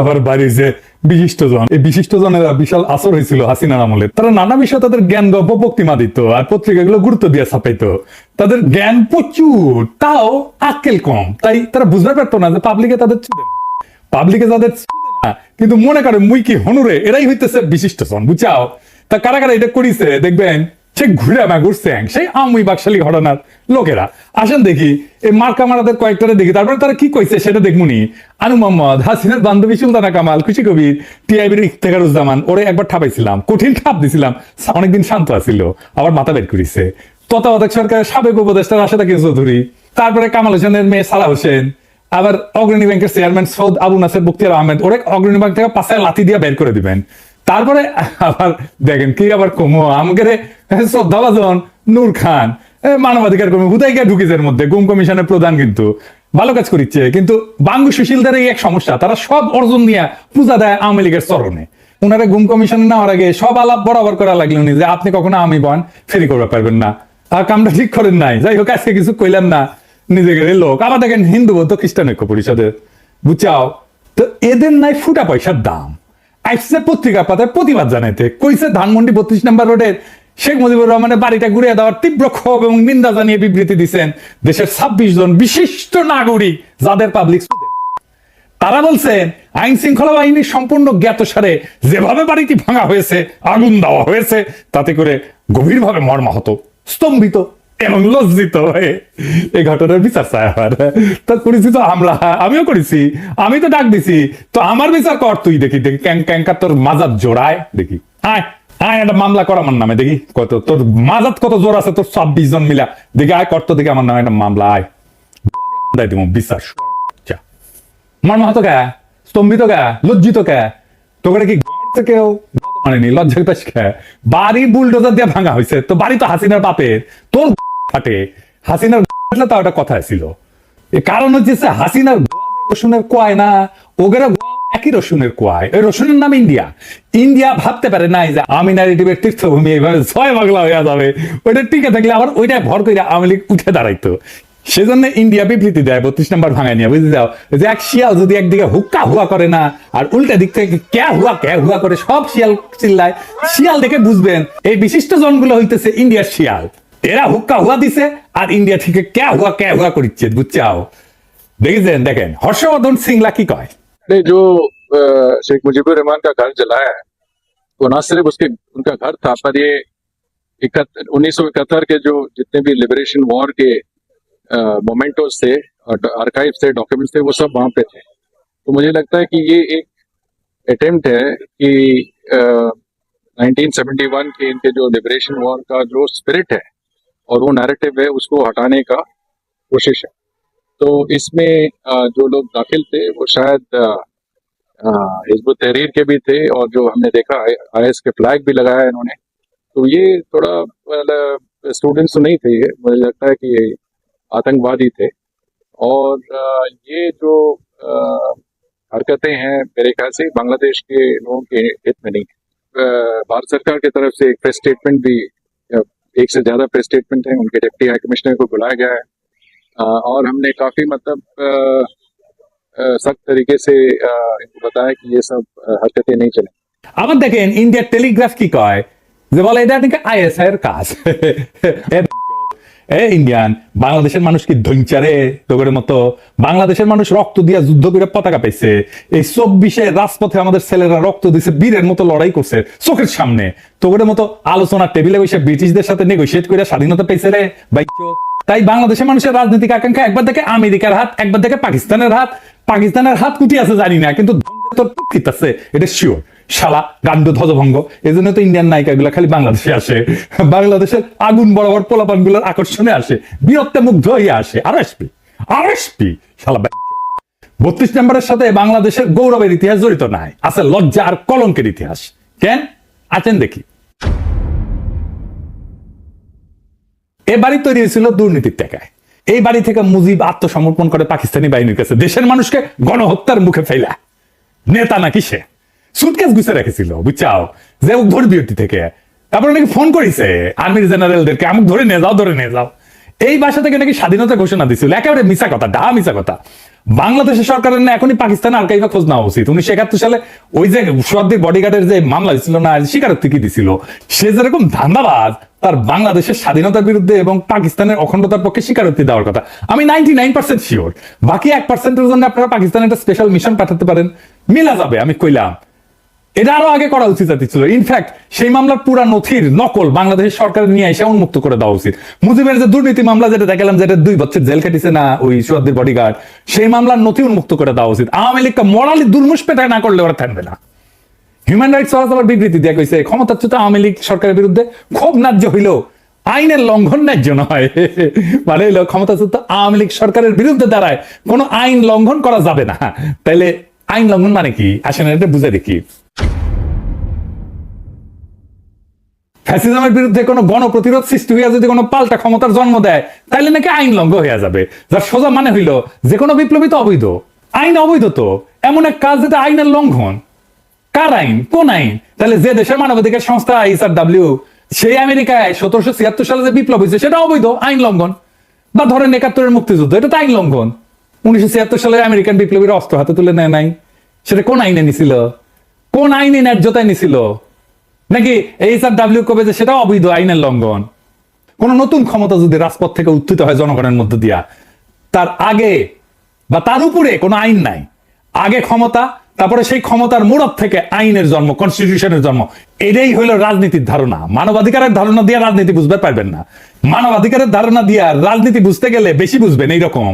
আবার বাড়িছে বিশিষ্ট জন এই বিশিষ্ট জনেরা বিশাল আসর হয়েছিল হাসিনার আমলে। তারা নানা বিষয়ে তাদের জ্ঞান গল্প বক্তিমা দিত আর পত্রিকাগুলো গুরুত্ব দিয়ে ছাপাইতো। তাদের জ্ঞান প্রচুর, তাও আক্কেল কম। তাই তারা বুঝতে পারতো না যে পাবলিকে তাদের। পাবলিকে তাদের কিন্তু মনে করে মুই কি হনুরে? এরাই হইতেছে বিশিষ্ট জন বুঝাও তা কারা কারা এটা করিছে, দেখবেন? সে ঘুরে আমা ঘুরছে সেই আমি বাকশালী ঘটনার লোকেরা। আসেন দেখি, এই মার্কা মারাদের কয়েকটারে দেখি। তারপরে তারা কি কইছে সেটা দেখমুনি আনু মোহাম্মদ হাসিনার বান্ধবী সুলতানা কামাল, খুশি কবির, টিআইবির ইফতেখারুজ্জামান, ওরে একবার ঠাপাইছিলাম, কঠিন ঠাপ দিছিলাম অনেকদিন শান্ত আছিল, আবার মাথা বের করিছে। তত্ত্বাবধায়ক সরকারের সাবেক উপদেষ্টা রাশেদা কে চৌধুরী, তারপরে কামাল হোসেনের মেয়ে সালাহ হোসেন, আবার অগ্রণী ব্যাংকের চেয়ারম্যান সৌদ আবু নাসের বক্তিয়ার আহমেদ, ওরে অগ্রণী ব্যাংক থেকে পাশে লাথি দিয়ে বের করে দিবেন। তারপরে আবার দেখেন কি আবার কমো? আমাকে শ্রদ্ধাভাজন নূর খান। মানবাধিকার কর্মী, হুদাই গিয়ে ঢুকিছে মধ্যে, গুম কমিশনের প্রধান কিন্তু। ভালো কাজ করিচ্ছে, কিন্তু বাঙ্গু সুশীলদের এই এক সমস্যা, তারা সব অর্জন নিয়ে পূজা দেয় আওয়ামী লীগের চরণে। ওনারা গুম কমিশন নেওয়ার আগে সব আলাপ বরাবর করা লাগল নি যে আপনি কখনো আমি বন, ফেরি করতে পারবেন না। আর কামটা ঠিক করেন নাই। যাই হোক, আজকে কিছু কইলাম না নিজেকে লোক। আবার দেখেন হিন্দু, বৌদ্ধ, খ্রিস্টান ঐক্য পরিষদের। বুঝাও, তো এদের নাই ফুটা পয়সার দাম। আইসে পত্রিকা পাতায় প্রতিবাদ জানাইতে। কইছে ধানমন্ডি বত্রিশ নম্বর রোডের শেখ মুজিবুর রহমানের বাড়িটা ঘুরিয়ে দেওয়ার তীব্র ক্ষোভ এবং নিন্দা জানিয়ে বিবৃতি দিচ্ছেন দেশের ছাব্বিশ জন বিশিষ্ট নাগরিক, যাদের পাবলিক তারা বলছেন আইন শৃঙ্খলা বাহিনীর সম্পূর্ণ জ্ঞাতসারে যেভাবে বাড়িটি ভাঙা হয়েছে, আগুন দেওয়া হয়েছে, তাতে করে গভীরভাবে মর্মাহত, স্তম্ভিত। হয়ে ঘটনার বিচার চায় আমার। তা করেছি তো আমরা আমিও করেছি। আমি তো ডাক দিছি। তো আমার বিচার কর তুই দেখি দেখি তোর জোড়ায়, দেখি। আয় আয়, একটা মামলা কর আমার নামে, দেখি। কত, তোর মাজাত কত জোর আছে, তোর ছাব্বিশ জন মিলা। দেখি, আয় দেখি আমার নামে একটা মামলা, আয়। দেয় মর্মাহত কে? স্তম্ভিত কে? লজ্জিত কে? তোকে কি কেউ? মানেনি লজ্জা বাড়ি বুলডোজার দিয়ে ভাঙা হয়েছে তো বাড়ি তো হাসিনার বাপের। তোর ফাটে হাসিনার তাও একটা কথা ছিল। এ কারণ হচ্ছে হাসিনার রসুনের কোয়ায় না, ওগেরা একই রসুনের কোয়ায়। ওই রসুনের নাম ইন্ডিয়া। ইন্ডিয়া ভাবতে পারে নাই যে আমি নারেটিভের তীর্থভূমি এইভাবে ছয় বাংলা হয়ে যাবে। ওইটা টিকে থাকলে আবার ওইটা ভর করে আওয়ামী লীগ উঠে দাঁড়াইতো। সেজন্য ইন্ডিয়া বিবৃতি দেয়, বত্রিশ নম্বর ভাঙায় নিয়ে, বুঝতে যাও যে এক শিয়াল যদি একদিকে হুক্কা হুয়া করে না, আর উল্টা দিক থেকে ক্যা হুয়া ক্যা হুয়া করে সব শিয়াল চিল্লায়, শিয়াল দেখে বুঝবেন, এই বিশিষ্ট জনগুলো হইতেছে ইন্ডিয়ার শিয়াল। এরা হুক্কা হুয়া দিছে আর ইন্ডিয়া থেকে ক্যা হুয়া ক্যা হুয়া করিচ্ছে বুঝছাও দেখেছেন দেখেন হর্ষবর্ধন সিংলা কি কয় ने जो अ, शेख मुजीबुर रहमान का घर जलाया है वो न सिर्फ उसके उनका घर था पर ये उन्नीस सौ इकहत्तर के जो जितने भी लिबरेशन वॉर के मोमेंटोस थे और आर्काइव थे डॉक्यूमेंट्स थे वो सब वहां पे थे तो मुझे लगता है कि ये एक अटेम्प्ट है कि अ, 1971 के इनके जो लिबरेशन वॉर का जो स्पिरिट है और वो नैरेटिव है, उसको हटाने का कोशिश है। तो इसमें जो लोग दाखिल थे, वो शायद हिजबुत तहरीर के भी थे और जो हमने देखा, आई एस के फ्लैग भी लगाया इन्होंने। तो ये थोड़ा स्टूडेंट्स तो नहीं थे ये, मुझे लगता है कि ये आतंकवादी थे। और ये जो हरकतें हैं, मेरे ख्याल से बांग्लादेश के लोगों के हित में नहीं। भारत सरकार की तरफ़ से एक प्रेस स्टेटमेंट भी एक से ज्यादा प्रेस स्टेटमेंट है उनके डिप्टी हाई कमिश्नर को बुलाया गया है अ, और हमने काफी मतलब अ, अ, सख्त तरीके से अ, इनको बताया कि ये सब अ, हरकतें नहीं चलें আবার দেখেন ইন্ডিয়ার টেলিগ্রাফ কি কয় যে বলে এটা নাকি আইএসআই এর কাজ এ ইন্ডিয়ান, বাংলাদেশের মানুষ কি ধৈঞ্চারে তোদের মতো বাংলাদেশের মানুষ রক্ত দিয়া যুদ্ধ করে পতাকা পাইছে। এই চব্বিশে রাজপথে আমাদের ছেলেরা রক্ত দিছে, বীরের মতো লড়াই করছে চোখের সামনে। তোদের মতো আলোচনা টেবিলে বসে ব্রিটিশদের সাথে নেগোসিয়েট করে স্বাধীনতা পেয়েছে রে। বাইচো তাই বাংলাদেশের মানুষের রাজনৈতিক আকাঙ্ক্ষা একবার দেখে আমেরিকার হাত, একবার দেখে পাকিস্তানের হাত। পাকিস্তানের হাত কুটি আছে জানি না, কিন্তু তোর আছে, এটা শিওর শালা, গান্ড ধ্বজভঙ্গ। এই জন্য তো ইন্ডিয়ান নায়িকা গুলা খালি বাংলাদেশে আসে। বাংলাদেশের আগুন বরাবর পোলাপানগুলোর আকর্ষণে আসে। বীরত্বে মুগ্ধ হয়ে আসে। আর আসবি আর আসবি শালা বত্রিশ নম্বরের সাথে বাংলাদেশের গৌরবের ইতিহাস জড়িত নাই। আছে লজ্জা আর কলঙ্কের ইতিহাস। কেন? আছেন দেখি। এ বাড়ি তৈরি হয়েছিল দুর্নীতির টাকায় এই বাড়ি থেকে মুজিব আত্মসমর্পণ করে পাকিস্তানি বাহিনীর কাছে। দেশের মানুষকে গণহত্যার মুখে ফেলা। নেতা নাকি সে? সুটকেস গুছে রেখেছিল, বুঝছাও? যে ও ধরবি ওটি থেকে। তারপরে নাকি ফোন করেছে আর্মির জেনারেলদেরকে আমাকে ধরে নিয়ে যাও, ধরে নিয়ে যাও। এই বাসা থেকে নাকি স্বাধীনতা ঘোষণা দিছিল, একেবারে মিশা কথা, ডা মিশা কথা। বাংলাদেশের সরকারের না এখনই পাকিস্তানে আর্কাইভে খোঁজ নেওয়া উচিত। উনিশশো একাত্তর সালে ওই যে সোয়াদ্দির বডিগার্ডের যে মামলা ছিল না স্বীকারোক্তি কি দিছিল? সে যেরকম ধান্দাবাজ, তার বাংলাদেশের স্বাধীনতার বিরুদ্ধে এবং পাকিস্তানের অখণ্ডতার পক্ষে স্বীকারোক্তি দেওয়ার কথা। আমি নাইনটি নাইন পার্সেন্ট শিওর বাকি এক পার্সেন্টের জন্য আপনারা পাকিস্তানে একটা স্পেশাল মিশন পাঠাতে পারেন। মিলা যাবে, আমি কইলাম। এটা আরও আগে করা উচিত জাতি ছিল। ইনফ্যাক্ট সেই মামলার পুরা নথির নকল বাংলাদেশের সরকার নিয়ে এসে উন্মুক্ত করে দেওয়া উচিত। মুজিবের যে দুর্নীতি মামলা, যেটা দেখালাম যেটা দুই বছর জেল কাটিছে না ওই সুয়াদ্দির বডিগার্ড সেই মামলার নথি উন্মুক্ত করে দেওয়া উচিত। আওয়ামী লীগকে মরালি দুর্মুষ পেটায় না করলে ওরা থাকবে না। হিউম্যান রাইটস ওয়াচ আবার বিবৃতি দেওয়া কইছে ক্ষমতাচ্যুত আওয়ামী লীগ সরকারের বিরুদ্ধে খুব ন্যায্য হইলেও আইনের লঙ্ঘন ন্যায্য নয়। মানে হইল ক্ষমতাচ্যুত আওয়ামী লীগ সরকারের বিরুদ্ধে দাঁড়ায় কোনো আইন লঙ্ঘন করা যাবে না। তাইলে আইন লঙ্ঘন মানে কি? আসেন এটা বুঝে দেখি। ফ্যাসিজমের বিরুদ্ধে কোনো গণপ্রতিরোধ সৃষ্টি হইয়া যদি কোনো পাল্টা ক্ষমতার জন্ম দেয় তাহলে নাকি আইন লঙ্ঘ হয়ে যাবে, যার সোজা মানে হইল যে কোনো বিপ্লবী তো অবৈধ। আইন অবৈধ তো, এমন এক কাজ যেটা আইনের লঙ্ঘন। কার আইন? কোন আইন? তাহলে যে দেশের মানবাধিকার সংস্থা ইসার ডাব্লিউ, সেই আমেরিকায় সতেরোশো ছিয়াত্তর সালে যে বিপ্লব হয়েছে, সেটা অবৈধ, আইন লঙ্ঘন। বা ধরেন একাত্তরের মুক্তিযুদ্ধ, এটা তো আইন লঙ্ঘন। উনিশশো ছিয়াত্তর সালে আমেরিকান বিপ্লবীরা অস্ত্র হাতে তুলে নেয় নাই। সেটা কোন আইনে নিছিল? কোন আইনে ন্যায্যতায় নিছিল? নাকি এইচ আর ডাব্লিউ কবে যে সেটা অবৈধ আইনের লঙ্ঘন? কোন নতুন ক্ষমতা যদি রাজপথ থেকে উত্থিত হয় জনগণের মধ্য দিয়া, তার আগে বা তার উপরে কোনো আইন নাই। আগে ক্ষমতা, তারপরে সেই ক্ষমতার মূরত থেকে আইনের জন্ম কনস্টিটিউশনের জন্ম, এটাই হইল রাজনীতির ধারণা। মানবাধিকারের ধারণা দিয়ে রাজনীতি বুঝতে পারবেন না। মানবাধিকারের ধারণা দিয়া রাজনীতি বুঝতে গেলে বেশি বুঝবেন, এইরকম।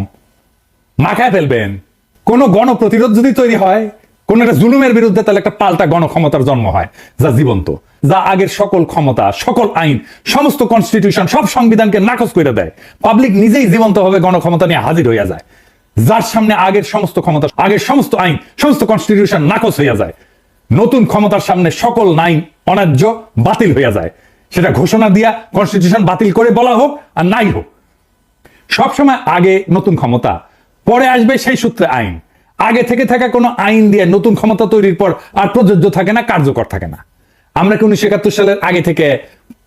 মাখায় ফেলবেন। কোন গণপ্রতিরোধ যদি তৈরি হয় কোন একটা জুলুমের বিরুদ্ধে তাহলে একটা পাল্টা গণক্ষমতার জন্ম হয়, যা জীবন্ত, যা আগের সকল ক্ষমতা, সকল আইন, সমস্ত কনস্টিটিউশন সব সংবিধানকে নাকচ করে দেয়। পাবলিক নিজেই জীবন্ত ভাবে গণক্ষমতা নিয়ে হাজির হইয়া যায়। যার সামনে আগের সমস্ত ক্ষমতা, আগের সমস্ত আইন, সমস্ত কনস্টিটিউশন নাকচ হইয়া যায়। নতুন ক্ষমতার সামনে সকল আইন অন্যায্য বাতিল হইয়া যায়। সেটা ঘোষণা দিয়া কনস্টিটিউশন বাতিল করে বলা হোক আর নাই হোক। সবসময় আগে নতুন ক্ষমতা, পরে আসবে সেই সূত্রে আইন। আগে থেকে থাকা কোনো আইন দিয়ে নতুন ক্ষমতা তৈরির পর আর প্রযোজ্য থাকে না, কার্যকর থাকে না। আমরা কি উনিশশো একাত্তর সালের আগে থেকে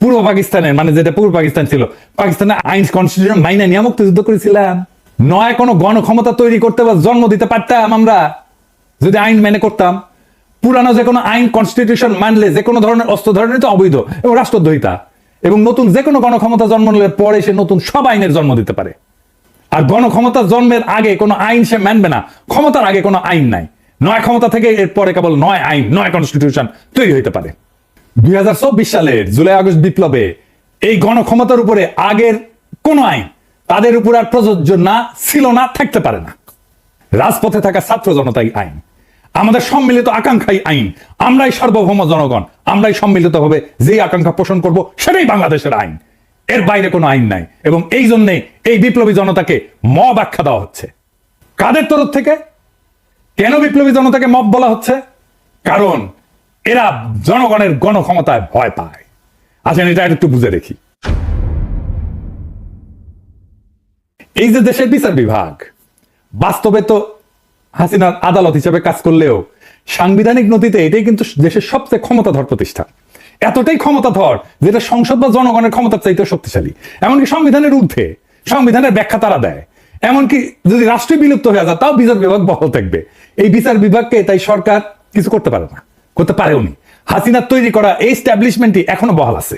পূর্ব পাকিস্তানের মানে যেটা পূর্ব পাকিস্তান ছিল, পাকিস্তানের আইন কনস্টিটিউশন মাইনা নিয়ে মুক্তিযুদ্ধ করেছিলাম। নয় কোনো গণক্ষমতা তৈরি করতে বা জন্ম দিতে পারতাম আমরা। যদি আইন মেনে করতাম, পুরানো যে কোনো আইন কনস্টিটিউশন মানলে যে কোনো ধরনের অস্ত্র ধরনের তো অবৈধ এবং রাষ্ট্রদ্রোহিতা এবং নতুন যে কোনো গণক্ষমতা জন্ম নিলে পরে সে নতুন সব আইনের জন্ম দিতে পারে। আর গণক্ষমতার জন্মের আগে কোনো আইন সে মানবে না। ক্ষমতার আগে কোনো আইন নাই। নয় ক্ষমতা থেকে এর পরে কেবল নয় আইন, নয় কনস্টিটিউশন তৈরি হইতে পারে। দুই সালের জুলাই আগস্ট বিপ্লবে এই গণক্ষমতার উপরে আগের কোন আইন তাদের উপর আর প্রযোজ্য না, ছিল না, থাকতে পারে না। রাজপথে থাকা ছাত্র জনতাই আইন। আমাদের সম্মিলিত আকাঙ্ক্ষাই আইন। আমরাই সার্বভৌম জনগণ, আমরাই সম্মিলিত ভাবে যেই আকাঙ্ক্ষা পোষণ করব, সেটাই বাংলাদেশের আইন। এর বাইরে কোনো আইন নাই। এবং এই জন্যে এই বিপ্লবী জনতাকে মব আখ্যা দেওয়া হচ্ছে। কাদের তরফ থেকে? কেন বিপ্লবী জনতাকে মব বলা হচ্ছে? কারণ এরা জনগণের গণক্ষমতায় ভয় পায়। আসেন, এটা একটু বুঝে দেখি। এই যে দেশের বিচার বিভাগ, বাস্তবে তো হাসিনার আদালত হিসেবে কাজ করলেও সাংবিধানিক নথিতে এটাই কিন্তু দেশের সবচেয়ে ক্ষমতাধর প্রতিষ্ঠান। এতটাই ক্ষমতাধর যেটা সংসদ বা জনগণের ক্ষমতার চাইতে শক্তিশালী। এমনকি সংবিধানের ঊর্ধ্বে সংবিধানের ব্যাখ্যা তারা দেয়। এমনকি যদি রাষ্ট্রীয় বিলুপ্ত হয়ে যায়, তাও বিচার বিভাগ বহাল থাকবে। এই বিচার বিভাগকে তাই সরকার কিছু করতে পারে না, করতে পারেও নি। হাসিনার তৈরি করা এই স্ট্যাবলিশমেন্টই এখনও বহাল আছে।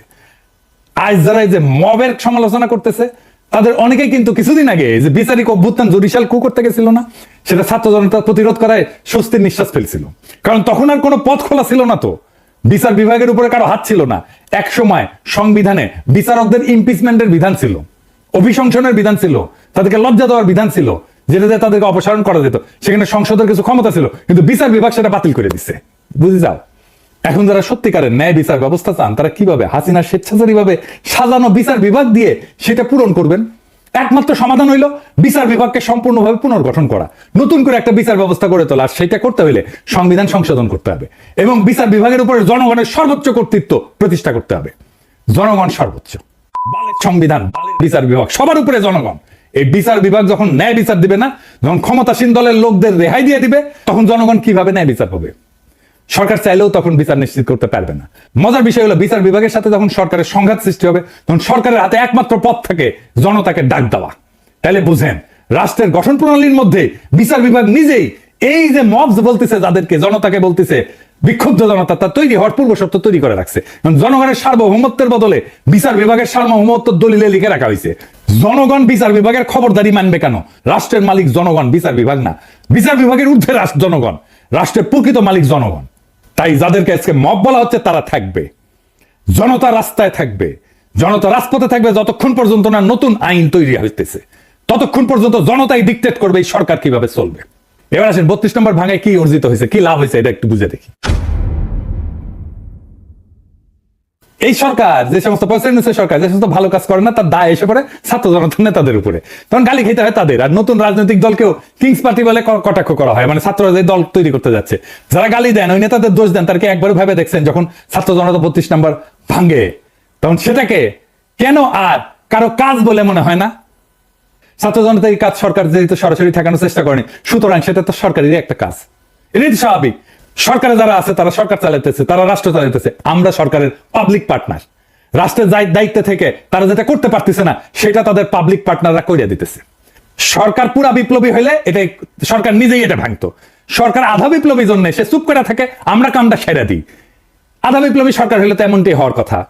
আজ যারা এই যে মবের সমালোচনা করতেছে, তাদের অনেকেই কিন্তু কিছুদিন আগে যে বিচারিক অভ্যুত্থান জুডিশিয়াল কু করতে গেছিল না, সেটা ছাত্র জনতা প্রতিরোধ করায় স্বস্তির নিঃশ্বাস ফেলছিল। কারণ তখন আর কোনো পথ খোলা ছিল না তো। বিচার বিভাগের উপরে কারও হাত ছিল না। এক সময় সংবিধানে বিচারকদের ইমপিচমেন্টের বিধান ছিল। অভিশংসনের বিধান ছিল। তাদেরকে লজ্জা দেওয়ার বিধান ছিল। যেটাতে তাদেরকে অপসারণ করা যেত। সেখানে সংসদের কিছু ক্ষমতা ছিল। কিন্তু বিচার বিভাগ সেটা বাতিল করে দিচ্ছে বুঝে যাও? এখন যারা সত্যিকারের ন্যায় বিচার ব্যবস্থা চান, তারা কীভাবে হাসিনা স্বেচ্ছাচারী ভাবে সাজানো বিচার বিভাগ দিয়ে সেটা পূরণ করবেন? একমাত্র সমাধান হইল বিচার বিভাগকে সম্পূর্ণভাবে পুনর্গঠন করা। নতুন করে একটা বিচার ব্যবস্থা করে তোলা আর সেটা করতে হলে সংবিধান সংশোধন করতে হবে এবং বিচার বিভাগের উপরে জনগণের সর্বোচ্চ কর্তৃত্ব প্রতিষ্ঠা করতে হবে। জনগণ সর্বোচ্চ। সংবিধান বিচার বিভাগ, সবার উপরে জনগণ। এই বিচার বিভাগ যখন ন্যায় বিচার দিবে না, যখন ক্ষমতাসীন দলের লোকদের রেহাই দিয়ে দিবে, তখন জনগণ কীভাবে ন্যায় বিচার পাবে? সরকার চাইলেও তখন বিচার নিশ্চিত করতে পারবে না। মজার বিষয় হলো, বিচার বিভাগের সাথে যখন সরকারের সংঘাত সৃষ্টি হবে, তখন সরকারের হাতে একমাত্র পথ থাকে জনতাকে ডাক দেওয়া। তাহলে বুঝেন, রাষ্ট্রের গঠন প্রণালীর মধ্যে বিচার বিভাগ নিজেই এই যে মবস বলতেছে যাদেরকে, জনতাকে বলতেছে, বিক্ষুব্ধ জনতা, তা তৈরি হওয়ার পূর্ব শর্ত তৈরি করে রাখছে। জনগণের সার্বভৌমত্বের বদলে বিচার বিভাগের সার্বভৌমত্ব দলিলে লিখে রাখা হয়েছে। জনগণ বিচার বিভাগের খবরদারি মানবে কেন? রাষ্ট্রের মালিক জনগণ, বিচার বিভাগ না। বিচার বিভাগের ঊর্ধ্বে রাষ্ট্র জনগণ, রাষ্ট্রের প্রকৃত মালিক জনগণ। তাই যাদেরকে আজকে মব বলা হচ্ছে, তারা থাকবে। জনতা রাস্তায় থাকবে। জনতা রাজপথে থাকবে, যতক্ষণ পর্যন্ত না নতুন আইন তৈরি হইতেছে। ততক্ষণ পর্যন্ত জনতাই ডিকটেট করবে এই সরকার কীভাবে চলবে। এবার আসেন, বত্রিশ নম্বর ভাঙায় কি অর্জিত হয়েছে, কি লাভ হয়েছে, এটা একটু বুঝে দেখি। এই সরকার, যে সমস্ত প্রেসিডেন্সি সরকার, যে সমস্ত ভালো কাজ করে না, তার দায় এসে পড়ে ছাত্র জনতার নেতাদের উপরে। তখন গালি খেতে হয় তাদের, আর নতুন রাজনৈতিক দলকেও কিংস পার্টি বলে কটাক্ষ করা হয়। মানে ছাত্ররা যে দল তৈরি করতে যাচ্ছে, যারা গালি দেন, ওই নেতাদের দোষ দেন তারকে একবার ভাবে দেখছেন যখন ছাত্র জনতা বত্রিশ নাম্বার ভাঙে। তখন সেটাকে কেন আর কারও কাজ বলে মনে হয় না? ছাত্র জনতা এই কাজ সরকার যেহেতু সরাসরি ঠেকানোর চেষ্টা করেনি, সুতরাং সেটা তো সরকারেরই একটা কাজ। এটাই তো স্বাভাবিক। সরকারে যারা আছে, তারা সরকার চালাইতেছে, তারা রাষ্ট্র চালাইতেছে। আমরা সরকারের পাবলিক পার্টনার রাষ্ট্রের দায়- দায়িত্বে থেকে তারা যেটা করতে পারতেছে না, সেটা তাদের পাবলিক পার্টনাররা করিয়া দিতেছে। সরকার পুরা বিপ্লবী হইলে এটা সরকার নিজেই এটা ভাঙতো। সরকার আধা বিপ্লবী জন্য সে চুপ করে থাকে, আমরা কামটা সেরে দিই। আধা বিপ্লবী সরকার হলে তো এমনটাই হওয়ার কথা।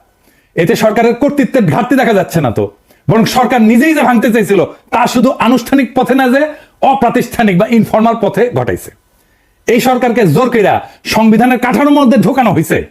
এতে সরকারের কর্তৃত্বের ঘাটতি দেখা যাচ্ছে না তো। বরং সরকার নিজেই যে ভাঙতে চাইছিল, তা শুধু আনুষ্ঠানিক পথে না যে অপ্রাতিষ্ঠানিক বা ইনফর্মাল পথে ঘটাইছে। এই সরকারকে জোর কইরা সংবিধানের কাঠামোর মধ্যে ঢোকানো হয়েছে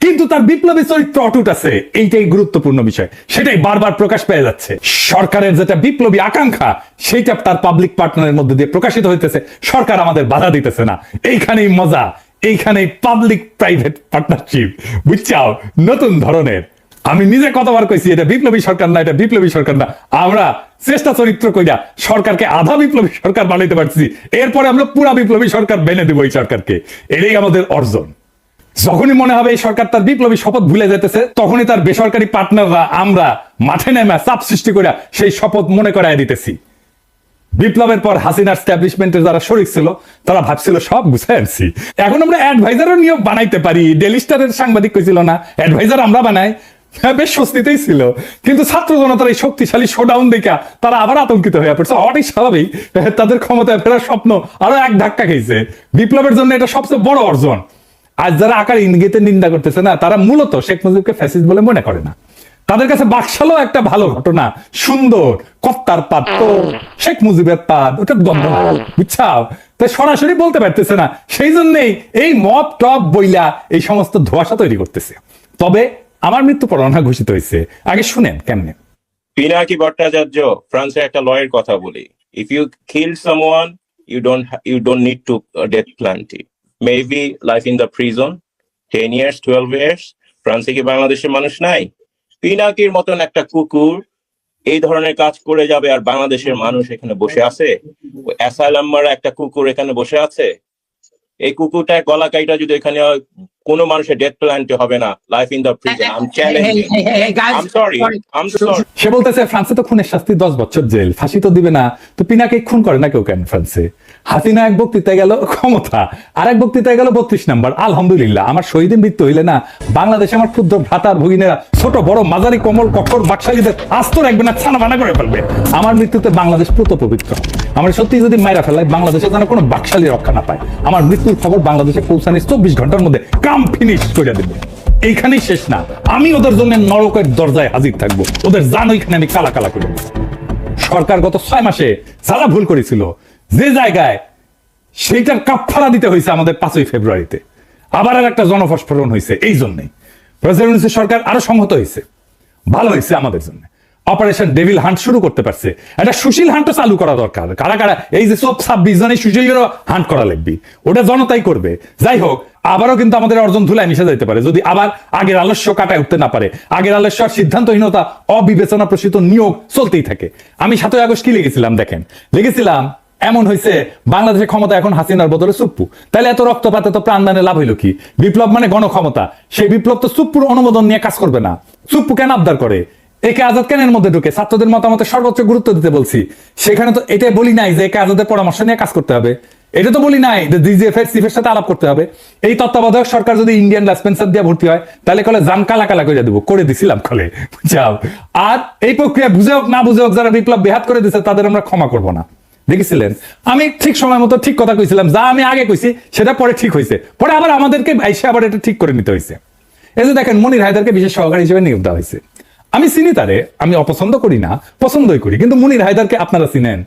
কিন্তু তার বিপ্লবী চরিত্র অটুট আছে। এইটাই গুরুত্বপূর্ণ বিষয়। সেটাই বারবার প্রকাশ পেয়ে যাচ্ছে। সরকারের যেটা বিপ্লবী আকাঙ্ক্ষা, সেইটা তার পাবলিক পার্টনারের মধ্যে দিয়ে প্রকাশিত হইতেছে। সরকার আমাদের বাধা দিতেছে না। এইখানেই মজা, এইখানেই পাবলিক প্রাইভেট পার্টনারশিপ বুঝছাও? নতুন ধরনের। আমি নিজে কতবার কইছি, এটা বিপ্লবী সরকার না, এটা বিপ্লবী সরকার না। আমরা চেষ্টা চরিত্র কইরা সরকারকে আধা বিপ্লবী সরকার বানাইতে পারছি এরপরে আমরা পুরা বিপ্লবী সরকার বেনে দেবো এই সরকারকে। এটাই আমাদের অর্জন। যখনই মনে হবে এই সরকার তার বিপ্লবী শপথ ভুলে যেতেছে তখনই তার বেসরকারি পার্টনাররা আমরা মাঠে নেমে চাপ সৃষ্টি করে সেই শপথ মনে করায় দিতেছি। বিপ্লবের পর হাসিনার স্ট্যাবলিশমেন্টের যারা শরিক ছিল, তারা ভাবছিল, সব গুছাই আনছি। এখন আমরা অ্যাডভাইজারও নিয়োগ বানাইতে পারি ডেলি স্টারের সাংবাদিক কইছিল না অ্যাডভাইজার আমরা বানাই। হ্যাঁ বেশ স্বস্তিতেই ছিল। কিন্তু ছাত্র জনতার এই শক্তিশালী শোডাউন দেখা তারা আবার আতঙ্কিত হয়ে পড়ছে। হওয়াটাই স্বাভাবিক তাদের ক্ষমতায় ফেরার স্বপ্ন আরও এক ধাক্কা খেয়েছে। বিপ্লবের জন্য এটা সবচেয়ে বড় অর্জন। আজ যারা আকার ইঙ্গিতে নিন্দা করতেছে না তারা মূলত শেখ মুজিবকে ফ্যাসিস্ট বলে মনে করে না। তাদের কাছে বাকশালও একটা ভালো ঘটনা। সুন্দর কত্তার পাদ তো শেখ মুজিবের পাত ওটা না, বুঝছাও? তাই সরাসরি বলতে পারতেছে না। সেই জন্যই এই মপ টপ বইলা এই সমস্ত ধোয়াশা তৈরি করতেছে। তবে আমার মৃত্যু পরোয়ানা ঘোষিত হয়েছে আগে শুনেন, কেমনে? পিনাকি ভট্টাচার্য ফ্রান্সের একটা লয়ের কথা বলি। If you kill someone you don't you don't need to death penalty maybe life in the prison ten years twelve years ফ্রান্সে কি বাংলাদেশের মানুষ নাই? পিনাকির মতন একটা কুকুর, এই ধরনের কাজ করে যাবে আর বাংলাদেশের মানুষ এখানে বসে আছে? একটা কুকুর এখানে বসে আছে? এই কুকুরটা গলা কাইটা যদি এখানে কোনো মানুষের ডেথ প্ল্যান্টি হবে না life in the prison I am challenging. I am sorry I am sorry সে বলতেছে ফ্রান্সে তো খুনের শাস্তি দশ বছর জেল ফাঁসি তো দিবে না। তো পিনাকে খুন করে না কেউ কেন ফ্রান্সে? হাসিনা এক বক্তৃতায় গেল ক্ষমতা। আর এক বক্তৃতায় গেল বত্রিশ নাম্বার আলহামদুলিল্লাহ আমার শহীদের মৃত্যু হইলে না বাংলাদেশে আমার ক্ষুদ্র ভ্রাতার ভগিনেরা ছোট বড় মাঝারি কমল কঠোর বাকশালীদের আস্ত রাখবে না ছানা বানা করে ফেলবে। আমার মৃত্যুতে বাংলাদেশ পুত পবিত্র হবে। আমার সত্যি যদি মাইরা ফেলায়, বাংলাদেশে যেন কোনো বাকশালী রক্ষা না পায়। আমার মৃত্যুর খবর বাংলাদেশে পৌঁছানি চব্বিশ ঘণ্টার মধ্যে কাম ফিনিশ করে দেবে। এইখানেই শেষ না। আমি ওদের জন্য নরকের দরজায় হাজির থাকব। ওদের জান ওইখানে আমি কালা কালা করে সরকার গত ছয় মাসে যারা ভুল করেছিল। যে জায়গায় সেইটার কাপফারা দিতে হয়েছে আমাদের পাঁচই ফেব্রুয়ারিতে। আবার আর একটা জনফস্ফোরণ হয়েছে, এই জন্যই। প্রেসিডেন্সি সরকার আরও সংহত হয়েছে। ভালো হয়েছে আমাদের জন্য। অপারেশন ডেভিল হান্ট শুরু করতে পারছে। একটা সুশীল হান্টও চালু করা দরকার। কারা কারা? এই যে সব ছাব্বিশ জনের সুশীলেরও হান্ট করা লাগবে। ওটা জনতাই করবে। যাই হোক, আবারও কিন্তু আমাদের অর্জন ধুলায় মিশে যেতে পারে। যদি আবার আগের আলস্য কাটায় উঠতে না পারে, আগের আলস্য সিদ্ধান্তহীনতা, অবিবেচনা প্রসূত নিয়োগ চলতেই থাকে। আমি সাতই আগস্ট কি লিখেছিলাম দেখেন? লিখেছিলাম, এমন হয়েছে বাংলাদেশের ক্ষমতা এখন হাসিনার বদলে সুপ্পু। তাহলে এত রক্তপাতে তো প্রাণদানে লাভ হইল কি? বিপ্লব মানে গণক্ষমতা। সেই বিপ্লব তো সুপ্পুর অনুমোদন নিয়ে কাজ করবে না। সুপ্পু কেন আবদার করে? একে আজাদ কেন এর মধ্যে ঢুকে ছাত্রদের মতামতে সর্বোচ্চ গুরুত্ব দিতে বলছি। সেখানে তো এটাই বলি নাই যে একে আজাদের পরামর্শ নিয়ে কাজ করতে হবে। এটা তো বলি নাই যে ডিজিএফের চিফের সাথে আলাপ করতে হবে। এই তত্ত্বাবধায়ক সরকার যদি ইন্ডিয়ান লেসপেন্সার দিয়ে ভর্তি হয়, তাহলে কলে জান কালা কালা করে দেবো। করে দিছিলাম কলে। যাও। আর এই প্রক্রিয়া বুঝে হোক, না বুঝে হোক, যারা বিপ্লব বেহাত করে দিছে, তাদের আমরা ক্ষমা করব না। দেখেছিলেন? আমি ঠিক সময় মতো ঠিক কথা কইছিলাম। যা আমি আগে কইছি, সেটা পরে ঠিক হয়েছে পরে আবার আমাদেরকে এসে আবার এটা ঠিক করে নিতে হয়েছে এই যে দেখেন, মনির হায়দারকে বিশেষ সহকারী হিসেবে নিয়োগ দেওয়া হয়েছে আমি চিনি তারে আমি অপছন্দ করি না পছন্দই করি কিন্তু মনির হায়দারকে আপনারা চিনেন?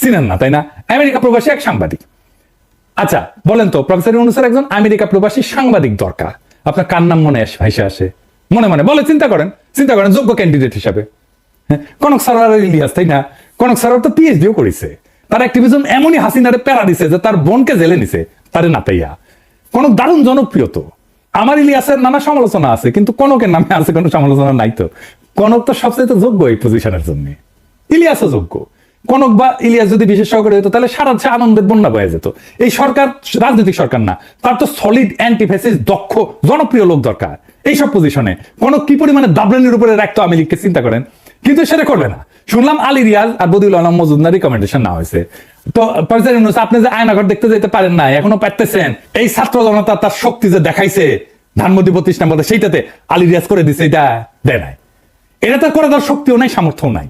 চিনেন না তাই না? আমেরিকা প্রবাসী এক সাংবাদিক। আচ্ছা বলেন তো প্রফেসর ইউনুসের একজন আমেরিকা প্রবাসী সাংবাদিক দরকার। আপনার কার নাম মনে আসে ভাইসে আসে? মনে মনে বলে চিন্তা করেন চিন্তা করেন যোগ্য ক্যান্ডিডেট হিসাবে। হ্যাঁ, কনক সারার ইলিয়াস তাই না? কনক সারার তো পিএইচডিও করেছে। তার অ্যাক্টিভিজম এমনই হাসিনারে প্যারা দিছে যে তার বোনকে জেলে নিছে তারে না পাইয়া। কনক দারুণ জনপ্রিয় তো। আমার ইলিয়াসের নানা সমালোচনা আছে, কিন্তু কনকের নামে আছে কোনো সমালোচনা নাই তো। কনক তো সবচেয়ে যোগ্য এই পজিশনের জন্য। ইলিয়াসও যোগ্য। কনক বা ইলিয়াস যদি বিশেষ সহকারী হতো, তাহলে সারা দেশে আনন্দের বন্যা বয়ে যেত। এই সরকার রাজনৈতিক সরকার না, তার তো সলিড অ্যান্টিফেসিস দক্ষ, জনপ্রিয় লোক দরকার। এইসব পজিশনে কনক কি পরিমাণে দাবরানির উপরে রাখতো আমি লিখকে চিন্তা করেন? কিন্তু সেটা করবে না। শুনলাম আলী রিয়াজ আর বদিউল আলম মজুমদার রিকমেন্ডেশন না হয়েছে। তো প্রফেসর ইউনুস, আপনি যে আয়নাঘর দেখতে যেতে পারেন না এখনও পারতেছেন। এই ছাত্র জনতা তার শক্তি যে দেখাইছে বত্রিশ নম্বর সেইটাতে করে দিছে, এটা দেয় নাই। এটা করে দেওয়ার শক্তিও নাই সামর্থ্য নাই।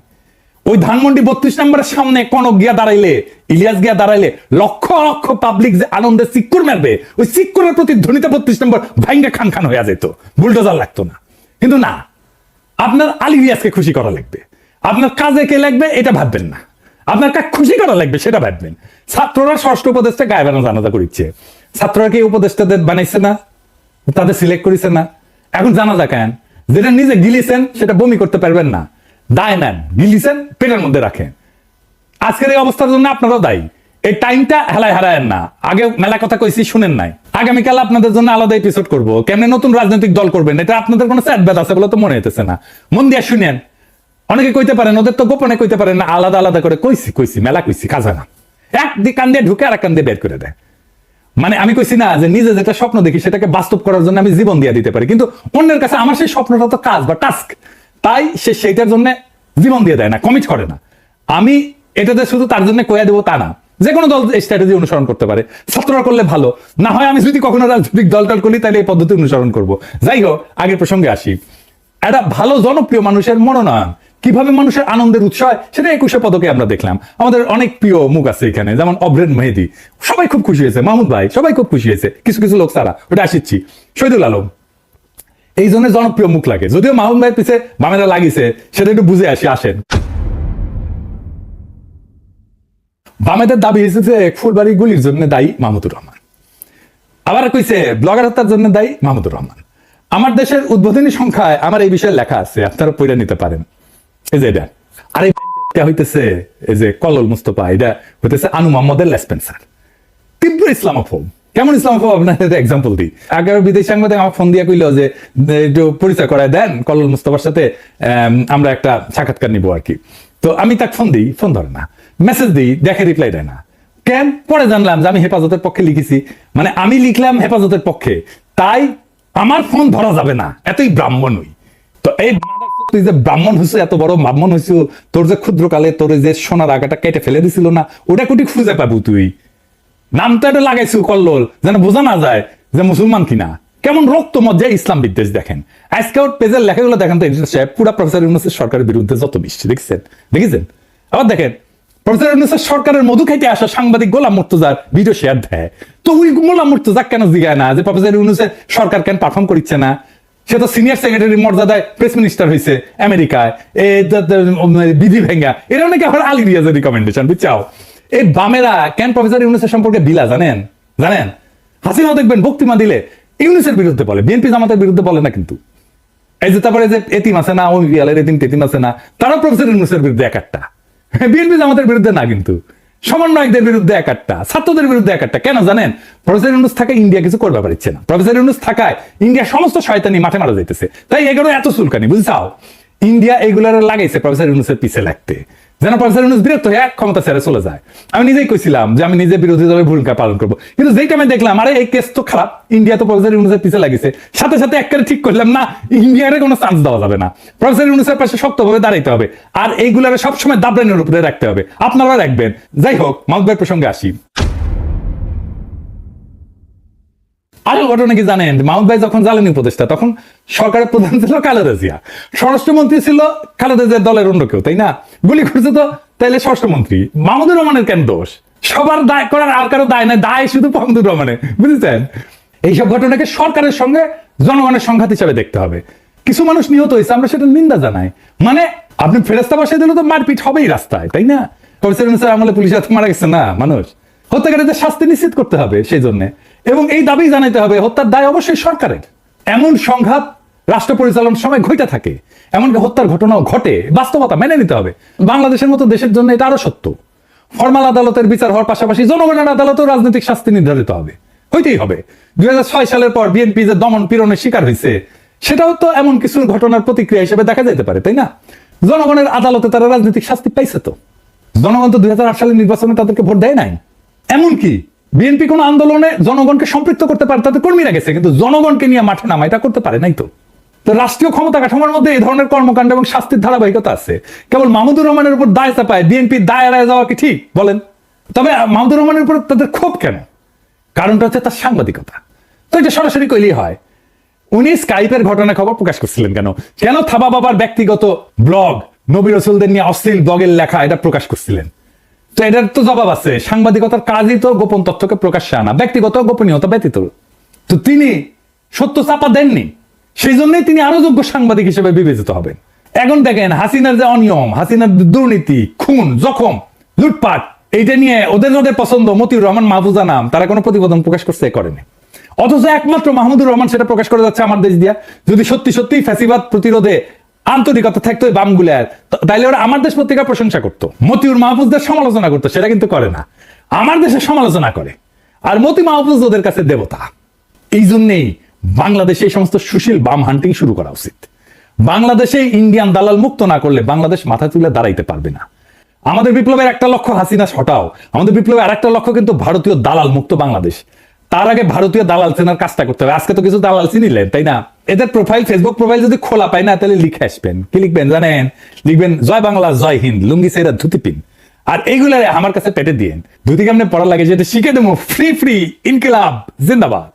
ওই ধানমন্ডি বত্রিশ নম্বরের সামনে গিয়া দাঁড়াইলে, ইলিয়াস গিয়া দাঁড়াইলে, লক্ষ লক্ষ পাবলিক যে আনন্দে সিক্কুর মারবে, ওই সিক্কুরের বত্রিশ নম্বর ভাইঙ্গা খান খান হয়ে যেত, বুলডোজার লাগতো না। কিন্তু না, আপনার আলী রিয়াজকে খুশি করা লাগবে। আপনার কাজে কে লাগবে, এটা ভাববেন না। আপনার কাজ খুশি করা লাগবে, সেটা ভাববেন। ছাত্ররা ষষ্ঠ উপদেশটা গায়ে বানা জানাজা করিচ্ছে। ছাত্ররা কি এই উপদেশটাদের বানাইছে না? তাদের সিলেক্ট করেছে না? এখন জানা যা কেন? যেটা নিজে গিলিছেন, সেটা বমি করতে পারবেন না। দায় নেন, গিলিছেন, পেটের মধ্যে রাখেন। আজকের এই অবস্থার জন্য আপনারাও দায়ী। এই টাইমটা হেলায় হারায়েন না। আগে মেলা কথা কইছি, শুনেন নাই। আগামীকাল আপনাদের জন্য আলাদা এপিসোড করব। কেমনে নতুন রাজনৈতিক দল করবেন, এটা আপনাদের কোনো স্যাট ব্যাথ আছে বলে তো মনে হইতেছে না। মন দিয়ে শুনেন। অনেকে কইতে পারেন, ওদের তো গোপনে কইতে পারেন আলাদা আলাদা করে কইছি কইছি, মেলা কইছি কাজা না এক দিক কান দিয়ে ঢুকে আর এক কান দিয়ে বের করে দেয়। মানে আমি কইছি না যে নিজে যেটা স্বপ্ন দেখি সেটাকে বাস্তব করার জন্য আমি জীবন দিয়ে দিতে পারি। কিন্তু অন্যের কাছে আমার সেই স্বপ্নটা তো কাজ বা টাস্ক তাই সে সেইটার জন্য জীবন দিয়ে দেয় না কমিট করে না। আমি এটাতে শুধু তার জন্য কয়া দেবো তা না। যে কোনো দল স্ট্র্যাটেজি অনুসরণ করতে পারে। ছাত্ররা করলে ভালো। না হয় আমি যদি কখনো রাজনৈতিক দল টল করি, তাহলে এই পদ্ধতি অনুসরণ করব। যাই হোক, আগের প্রসঙ্গে আসি। একটা ভালো, জনপ্রিয় মানুষের মনোনয়ন। কীভাবে মানুষের আনন্দের উৎস হয়, সেটা একুশে পদকে আমরা দেখলাম। আমাদের অনেক প্রিয় মুখ আছে এখানে, যেমন অব্রেন মেহেদি। সবাই খুব খুশি হয়েছে। মাহমুদ ভাই, সবাই খুব খুশি হয়েছে। কিছু কিছু লোক তারা ওটা আসিচ্ছি। শহীদুল আলম। এই জন্য জনপ্রিয় মুখ লাগে। যদিও মাহমুদ ভাইয়ের পিছে বামেরা লাগিছে, সেটা একটু বুঝে আসি, আসেন। বামেদের দাবি হয়েছে যে ফুলবাড়ি গুলির জন্য দায়ী মাহমুদুর রহমান। আবার কইছে, ব্লগার হত্যার জন্য দায়ী মাহমুদুর রহমান। আমার দেশের উদ্বোধনী সংখ্যায় আমার এই বিষয়ে লেখা আছে, আপনারা পড়ে নিতে পারেন। এটা। হইতেছে এই যে কলল মুস্তফা, এটা হইতেছে আনু মোহাম্মদের লেসপেন্সার তীব্র কেমন এক্সাম্পল দিই। বিদেশ সাংবাদিক আমার ফোন দিয়ে যে, একটু পরিচয় করায় দেন কলল মুস্তফার সাথে আমরা একটা সাক্ষাৎকার নিবো আর কি। তো আমি তাকে ফোন দিই ফোন ধরে না। মেসেজ দিই, দেখে রিপ্লাই দেয় না। কেন? পরে জানলাম যে আমি হেফাজতের পক্ষে লিখেছি। মানে আমি লিখলাম হেফাজতের পক্ষে। তাই আমার ফোন ধরা যাবে না। এতই ব্রাহ্মণই তো এই তুই যে ব্রাহ্মণ হয়েছে এত বড় ব্রাহ্মণ হয়েছে তোর যে ক্ষুদ্রকালে তোর যে সোনার আগাটা কেটে ফেলে দিছিল না, ওটা কুটি খুঁজে পাবো তুই? নামটা এটা লাগাইছো কল্লোল, যেন বোঝা না যায় যে মুসলমান কিনা। কেমন রক্ত মজ্জায় ইসলাম বিদ্বেষ দেখেন। আজকে ওর পেজের লেখাগুলো দেখেন তো সাহেব, পুরা প্রফেসর ইউনুসের সরকারের বিরুদ্ধে যত বৃষ্টি দেখছেন? দেখেছেন? আবার দেখেন, প্রফেসর ইউনুসের সরকারের মধু খাইতে আসা সাংবাদিক গোলাম মুর্তজার ভিডিও শেয়ার দেয়। তো ওই গোলাম মুর্তজা কেন জিগায় না যে প্রফেসর ইউনুসের সরকার কেন পারফর্ম করছে না? সে তো সিনিয়র সেক্রেটারি মর্যাদায় প্রেস মিনিস্টার হয়েছে আমেরিকায়। বিধি ভেঙ্গা। নাকি আবার আলী রিয়াজের রিকমেন্ডেশন বুঝছাও? এই বামেরা, কেন প্রফেসর ইউনুসের সম্পর্কে বিলা জানেন? জানেন? হাসিনাও দেখবেন বক্তিমা দিলে ইউনুসের বিরুদ্ধে বলে, বিএনপি জামাতের বিরুদ্ধে বলে না কিন্তু। এই যে তারপরে যে এতিম আছে না ওই রিয়ালের এতিম টেতিম আছে না তারা প্রফেসর ইউনুসের বিরুদ্ধে এক একটা বিএনপি জামাতের বিরুদ্ধে না কিন্তু। সমন্বয়কদের বিরুদ্ধে এক একটা ছাত্রদের বিরুদ্ধে এক একটা কেন জানেন? প্রফেসর ইউনুস থাকায় ইন্ডিয়া কিছু করবে পারছে না। প্রফেসর ইউনুস থাকায় ইন্ডিয়া সমস্ত শয়তানি মাঠে মারা যাইতেছে। তাই এগুলো এত চুলকানি, বুঝছাও? ইন্ডিয়া এগুলার লাগাইছে প্রফেসর ইউনুসের পিছে লাগতে। যেন প্রফেসর ইউনুস বিরক্ত হয়ে ক্ষমতা ছেড়ে চলে যায়। আমি নিজেই কইছিলাম যে আমি নিজে বিরোধী দলের ভূমিকা পালন করব। কিন্তু যেই টাইমে দেখলাম, আরে, এই কেস তো খারাপ। ইন্ডিয়া তো প্রফেসর ইউনুসের পিছে লাগিছে। সাথে সাথে একবারে ঠিক করলাম, না ইন্ডিয়ারে কোনো চান্স দেওয়া যাবে না। প্রফেসর ইউনুসের পাশে শক্তভাবে দাঁড়াইতে হবে। আর এইগুলারে সবসময় দাবরানের উপরে রাখতে হবে। আপনারা রাখবেন। যাই হোক, মাউথ প্রসঙ্গে আসি। আরও ঘটনা কি জানেন? মাহমুদ ভাই যখন জ্বালানি উপদেষ্টা, তখন সরকারের প্রধান ছিল খালেদা জিয়া। স্বরাষ্ট্রমন্ত্রী ছিল খালেদা জিয়ার দলের অন্য কেউ, তাই না? গুলি করছে তো? তাইলে স্বরাষ্ট্রমন্ত্রী, মাহমুদুর রহমানের কেন দোষ? সবার দায় করার আর কারও দায় নাই, দায় শুধু মাহমুদুর রহমানের, বুঝেছেন? এইসব ঘটনাকে সরকারের সঙ্গে জনগণের সংঘাত হিসাবে দেখতে হবে। কিছু মানুষ নিহত হয়েছে, আমরা সেটা নিন্দা জানাই। মানে আপনি ফেরস্তা বসাই দিলে তো মারপিট হবেই রাস্তায়, তাই না? স্যার আমলে পুলিশ হাতে মারা গেছে না, মানুষ? হত্যাকারীদের শাস্তি নিশ্চিত করতে হবে, সেই জন্য। এবং এই দাবি জানাইতে হবে, হত্যার দায় অবশ্যই সরকারের। এমন সংঘাত রাষ্ট্র পরিচালনার সময় ঘটে থাকে। এমনকি হত্যার ঘটনাও ঘটে। বাস্তবতা মেনে নিতে হবে। বাংলাদেশের মতো দেশের জন্য এটা আরও সত্য। ফরমাল আদালতের বিচার হওয়ার পাশাপাশি জনগণের আদালতেও রাজনৈতিক শাস্তি নির্ধারিত হবে। হইতেই হবে। দুই হাজার ছয় সালের পর বিএনপি যে দমন পীড়নের শিকার হয়েছে সেটাও তো এমন কিছু ঘটনার প্রতিক্রিয়া হিসেবে দেখা যেতে পারে, তাই না? জনগণের আদালতে তারা রাজনৈতিক শাস্তি পাইছে তো। জনগণ তো দুই হাজার আট সালের নির্বাচনে তাদেরকে ভোট দেয় নাই। এমনকি বিএনপি কোন আন্দোলনে জনগণকে সম্পৃক্ত করতে পারে, তাদের কর্মীরা গেছে, কিন্তু জনগণকে নিয়ে মাঠে নামা এটা করতে পারে নাই তো। তো রাষ্ট্রীয় ক্ষমতা কাঠামোর মধ্যে এই ধরনের কর্মকাণ্ড এবং শাস্তির ধারাবাহিকতা আছে। কেবল মাহমুদুর রহমানের উপর দায় চাপায় বিএনপি দায় এড়ায় যাওয়া কি ঠিক? বলেন। তবে মাহমুদুর রহমানের উপর তাদের ক্ষোভ কেন? কারণটা হচ্ছে তার সাংবাদিকতা। তো এটা সরাসরি কইলেই হয়। উনি স্কাইপের ঘটনা খবর প্রকাশ করছিলেন কেন? কেন থাবা বাবার ব্যক্তিগত ব্লগ নবী রসুলদের নিয়ে অশ্লীল ব্লগের লেখা এটা প্রকাশ করছিলেন? তো এটার তো জবাব আছে। সাংবাদিকতার কাজই তো গোপন তথ্যকে প্রকাশ্যে আনা, ব্যক্তিগত গোপনীয়তা ব্যতীত। তো তিনি সত্য চাপা দেননি। সেই জন্যই তিনি আরও যোগ্য সাংবাদিক হিসেবে বিবেচিত হবেন। এখন দেখেন, হাসিনার যে অনিয়ম, হাসিনার দুর্নীতি, খুন, জখম, লুটপাট, এইটা নিয়ে ওদের ওদের পছন্দ, মতিউর রহমান, মাহফুজা নাম, তারা কোনো প্রতিবেদন প্রকাশ করছে করেনি। অথচ একমাত্র মাহমুদুর রহমান সেটা প্রকাশ করে যাচ্ছে আমার দেশ দিয়া। যদি সত্যি সত্যি ফ্যাসিবাদ প্রতিরোধে আন্তরিকতা থাকতো তো- তাইলে ওরা আমার দেশ পত্রিকা প্রশংসা করতো। মতিউর মাহফুজদের সমালোচনা করতো, সেটা কিন্তু করে না। আমার দেশের সমালোচনা করে। আর মতি মাহফুজ ওদের কাছে দেবতা। এই জন্যেই বাংলাদেশে এই সমস্ত সুশীল বাম হান্টিং শুরু করা উচিত। বাংলাদেশে ইন্ডিয়ান দালাল মুক্ত না করলে বাংলাদেশ মাথা তুলে দাঁড়াইতে পারবে না। আমাদের বিপ্লবের একটা লক্ষ্য হাসিনা, হটাও। আমাদের বিপ্লবের আরেকটা লক্ষ্য কিন্তু ভারতীয় দালাল মুক্ত বাংলাদেশ। তার আগে ভারতীয় দালাল চেনার কাজটা করতে হবে। আজকে তো কিছু দালাল চিনিলেন, তাই না? এদের প্রোফাইল ফেসবুক প্রোফাইল যদি খোলা পায় না, তাহলে লিখে আসবেন। কি লিখবেন জানেন? লিখবেন, জয় বাংলা, জয় হিন্দ, লুঙ্গি সেরা ধুতি পিন। আর এইগুলো আমার কাছে পেটে দিয়েন। ধুতি কেমনে পড়া লাগে যেটা শিখে দেবো। ফ্রি ফ্রি ইনকিলাব, জিন্দাবাদ।